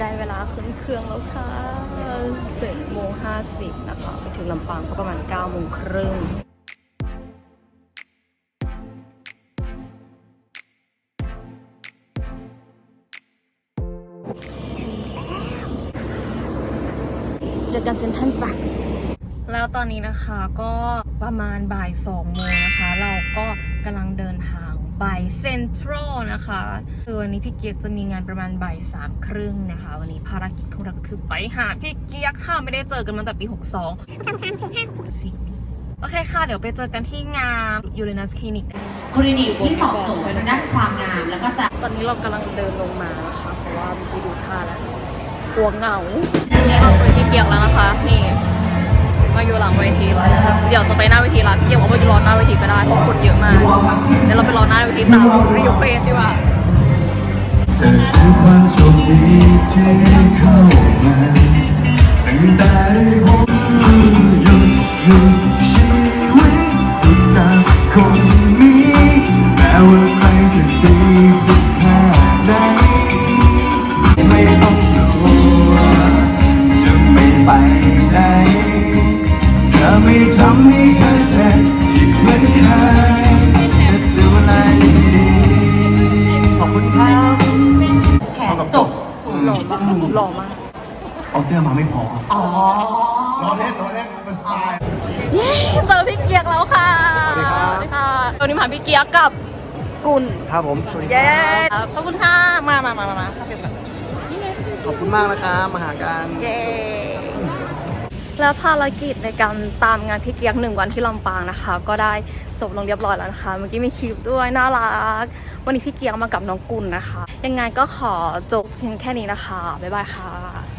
ได้เวลาขึ้นเครื่องแล้วค่ะเจ็ดโมงห้าสิบนะคะ ไปถึงลำปางก็ประมาณเก้าโมงครึ่งเจอกันเซ็นทรัลจ้ะแล้วตอนนี้นะคะก็ประมาณบ่ายสองโมงนะคะ เราก็กำลังเดิน ทางไปเซ็นทรัลนะคะ คือวันนี้พี่เกียกจะมีงานประมาณบ่ายสามครึ่งนะคะ วันนี้ภารกิจของเราก็คือไปหาพี่เกียกค่ะ ไม่ได้เจอกันมาตั้งแต่ปี 62สองสามสี่ห้าหกสี่ปีโอเคค่ะ เดี๋ยวไปเจอกันที่งานยูเรนัสคลินิกคลินิกที่ตอบโจทย์ทางด้านความงามแล้วก็จะ ตอนนี้เรากำลังเดินลงมานะคะ เพราะว่าเมื่อกี้ดูท่าแล้วกลัวเหงาเราเจอพี่เกียกแล้วนะคะนี่ มาอยู่หลังเวทีแล้วเดี๋ยวจะไปหน้าเวทีแล้วพี่เกียกว่าไปรอหน้าเวทีก็ได้เพราะคนเยอะมากเดี๋ยวเราไปรอหน้าเวทีตามรีโอเฟสดีกว่าเธอคือความโชคดีที่เข้ามาตั้งแต่พบหยุดหยุดชีวิตอยู่กับคนนี้แม้ว่า ทำให้เธอเจ็บอีกเหมือนเคยจะดูแลดีๆขอบคุณครับแขนจบหล่อมากหล่อมากเอาเสื้อมาไม่พออ๋อล้อเล่นล้อเล่นเป็นสไตล์เย้เจอพี่เกียกแล้วค่ะสวัสดีครับสวัสดีค่ะวันนี้มาพี่เกียกกับกุลครับผมสวัสดีคเย้รับขอบคุณค่ะมามามามามาครับเดี๋ยวก่อนขอบคุณมากนะครับมาหากันเย้ แล้วภารกิจในการตามงานพี่เกียกหนึ่งวันที่ลำปางนะคะ ก็ได้จบลงเรียบร้อยแล้วนะคะ เมื่อกี้มีคลิปด้วยน่ารัก วันนี้พี่เกียกมากับน้องกุลนะคะ ยังไงก็ขอจบเพียงแค่นี้นะคะ บ๊ายบายค่ะ